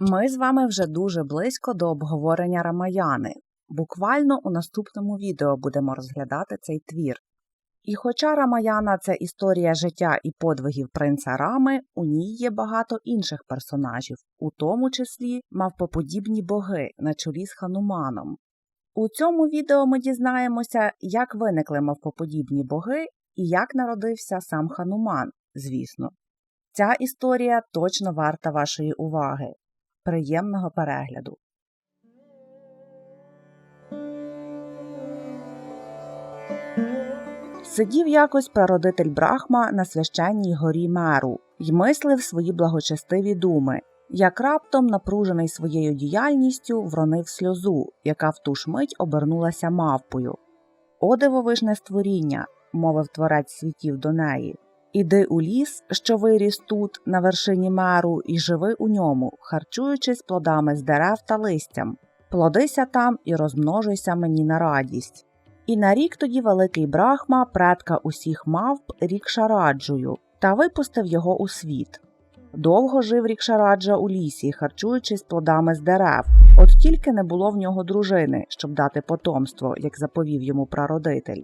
Ми з вами вже дуже близько до обговорення Рамаяни. Буквально у наступному відео будемо розглядати цей твір. І хоча Рамаяна це історія життя і подвигів принца Рами, у ній є багато інших персонажів, у тому числі мавпоподібні боги на чолі з Хануманом. У цьому відео ми дізнаємося, як виникли мавпоподібні боги і як народився сам Хануман, звісно. Ця історія точно варта вашої уваги. Приємного перегляду! Сидів якось прародитель Брахма на священній горі Меру й мислив свої благочестиві думи, як раптом, напружений своєю діяльністю, вронив сльозу, яка в ту ж мить обернулася мавпою. О дивовижне створіння, мовив творець світів до неї. Іди у ліс, що виріс тут, на вершині меру, і живи у ньому, харчуючись плодами з дерев та листям. Плодися там і розмножуйся мені на радість. І нарік тоді великий брахма, предка усіх мавп, рікшараджую, та випустив його у світ. Довго жив рікшараджа у лісі, харчуючись плодами з дерев, от тільки не було в нього дружини, щоб дати потомство, як заповів йому прародитель.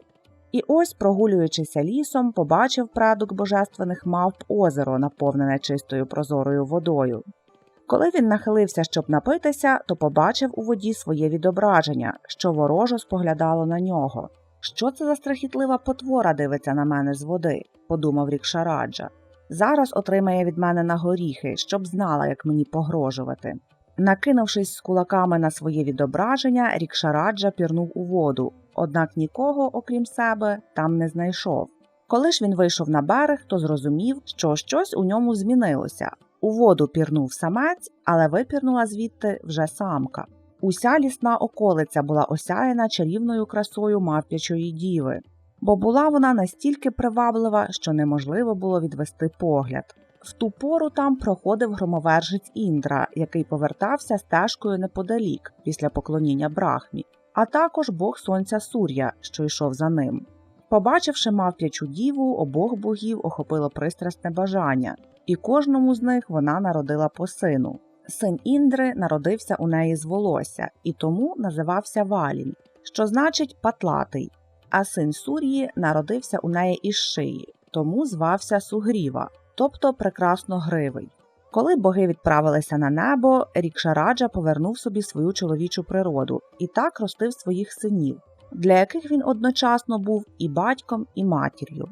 І ось, прогулюючися лісом, побачив предок божественних мавп озеро, наповнене чистою прозорою водою. Коли він нахилився, щоб напитися, то побачив у воді своє відображення, що ворожо споглядало на нього. Що це за страхітлива потвора дивиться на мене з води, подумав Рікшараджа. Зараз отримає від мене на горіхи, щоб знала, як мені погрожувати. Накинувшись з кулаками на своє відображення, Рікшараджа пірнув у воду, однак нікого, окрім себе, там не знайшов. Коли ж він вийшов на берег, то зрозумів, що щось у ньому змінилося. У воду пірнув самець, але випірнула звідти вже самка. Уся лісна околиця була осяяна чарівною красою мавпячої діви, бо була вона настільки приваблива, що неможливо було відвести погляд. В ту пору там проходив громовержець Індра, який повертався стежкою неподалік після поклоніння брахмі, а також бог сонця Сур'я, що йшов за ним. Побачивши мавп'ячу діву, обох богів охопило пристрасне бажання, і кожному з них вона народила по сину. Син Індри народився у неї з волосся і тому називався Валін, що значить патлатий, а син Сур'ї народився у неї із шиї, тому звався Сугріва, тобто прекрасно гривий. Коли боги відправилися на небо, Рікшараджа повернув собі свою чоловічу природу і так ростив своїх синів, для яких він одночасно був і батьком, і матір'ю.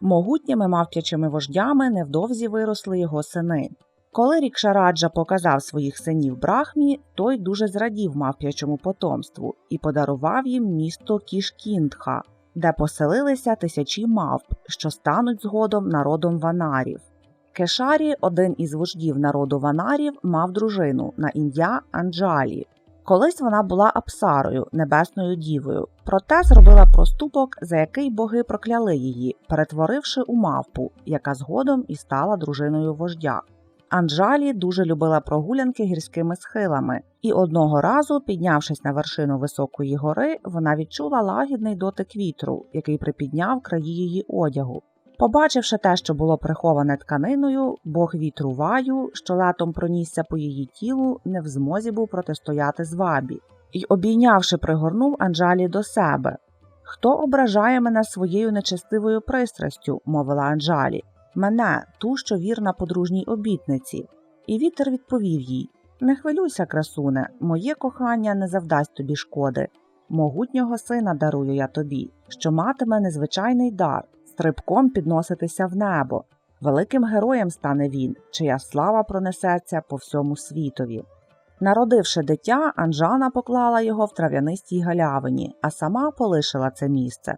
Могутніми мавп'ячими вождями невдовзі виросли його сини. Коли Рікшараджа показав своїх синів брахмі, той дуже зрадів мавп'ячому потомству і подарував їм місто Кішкіндха, де поселилися тисячі мавп, що стануть згодом народом ванарів. Кешарі, один із вождів народу ванарів, мав дружину на ім'я Анджалі. Колись вона була апсарою, небесною дівою, проте зробила проступок, за який боги прокляли її, перетворивши у мавпу, яка згодом і стала дружиною вождя. Анджалі дуже любила прогулянки гірськими схилами, і одного разу, піднявшись на вершину високої гори, вона відчула лагідний дотик вітру, який припідняв краї її одягу. Побачивши те, що було приховане тканиною, бог вітру ваю, що летом пронісся по її тілу, не в змозі був протистояти звабі, і, обійнявши, пригорнув Анджалі до себе. Хто ображає мене своєю нечестивою пристрастю, мовила Анджалі, мене, ту, що вірна подружній обітниці. І вітер відповів їй Не хвилюйся, красуне, моє кохання не завдасть тобі шкоди. Могутнього сина дарую я тобі, що матиме незвичайний дар стрибком підноситися в небо. Великим героєм стане він, чия слава пронесеться по всьому світові. Народивши дитя, Анжана поклала його в трав'янистій галявині, а сама полишила це місце.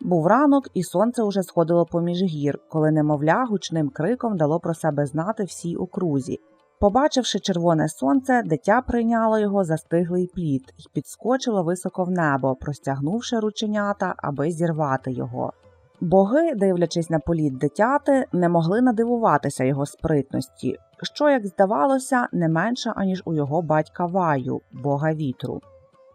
Був ранок, і сонце уже сходило поміж гір, коли немовля гучним криком дало про себе знати всій окрузі. Побачивши червоне сонце, дитя прийняло його за стиглий плід і підскочило високо в небо, простягнувши рученята, аби зірвати його. Боги, дивлячись на політ дитяти, не могли надивуватися його спритності, що, як здавалося, не менше, аніж у його батька Ваю, бога вітру.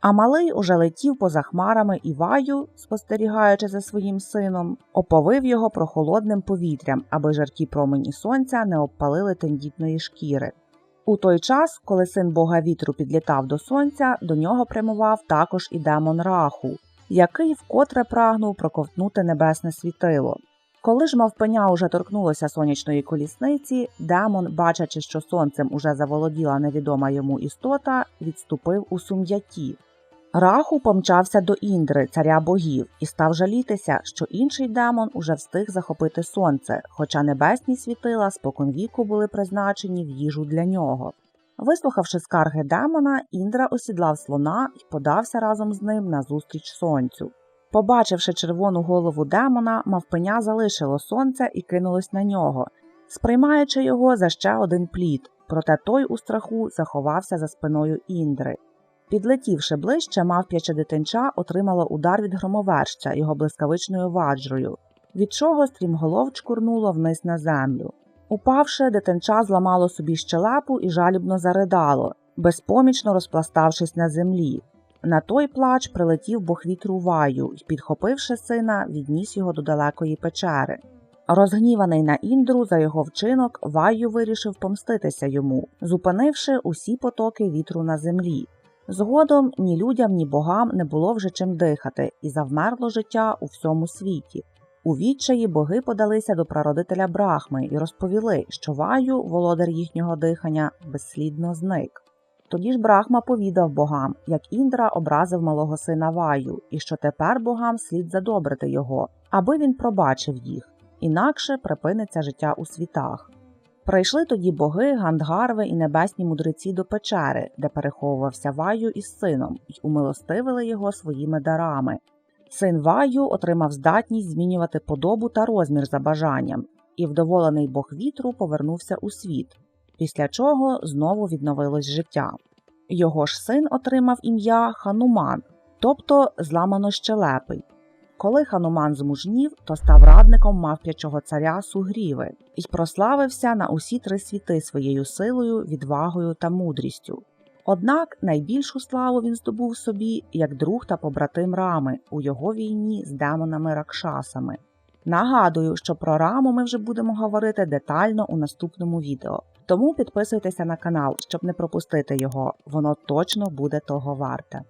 А малий уже летів поза хмарами і ваю, спостерігаючи за своїм сином, оповив його прохолодним повітрям, аби жаркі промені сонця не обпалили тендітної шкіри. У той час, коли син бога вітру підлітав до сонця, до нього прямував також і демон Раху, який вкотре прагнув проковтнути небесне світило. Коли ж мавпеня уже торкнулося сонячної колісниці, демон, бачачи, що сонцем уже заволоділа невідома йому істота, відступив у сум'ятті. Раху помчався до Індри, царя богів, і став жалітися, що інший демон уже встиг захопити сонце, хоча небесні світила споконвіку були призначені в їжу для нього. Вислухавши скарги демона, Індра осідлав слона і подався разом з ним назустріч сонцю. Побачивши червону голову демона, мавпеня залишило сонце і кинулось на нього, сприймаючи його за ще один плід, проте той у страху заховався за спиною Індри. Підлетівши ближче, мавп'яче дитинча отримало удар від громоверща його блискавичною ваджрою, від чого стрімголов чкурнуло вниз на землю. Упавши, дитинча зламало собі щелепу і жалібно заридало, безпомічно розпластавшись на землі. На той плач прилетів бог вітру ваю і, підхопивши сина, відніс його до далекої печери. Розгніваний на Індру за його вчинок, Ваю вирішив помститися йому, зупинивши усі потоки вітру на землі. Згодом ні людям, ні богам не було вже чим дихати, і завмерло життя у всьому світі. У відчаї боги подалися до прародителя Брахми і розповіли, що Ваю, володар їхнього дихання, безслідно зник. Тоді ж Брахма повідав богам, як Індра образив малого сина Ваю, і що тепер богам слід задобрити його, аби він пробачив їх, інакше припиниться життя у світах. Прийшли тоді боги, гандгарви і небесні мудреці до печери, де переховувався Ваю із сином, і умилостивили його своїми дарами. Син Ваю отримав здатність змінювати подобу та розмір за бажанням, і вдоволений бог вітру повернувся у світ, після чого знову відновилось життя. Його ж син отримав ім'я Хануман, тобто зламано щелепий. Коли Хануман змужнів, то став радником мавп'ячого царя Сугріви і прославився на усі три світи своєю силою, відвагою та мудрістю. Однак найбільшу славу він здобув собі як друг та побратим Рами у його війні з демонами Ракшасами. Нагадую, що про раму ми вже будемо говорити детально у наступному відео, тому підписуйтеся на канал, щоб не пропустити його, воно точно буде того варте.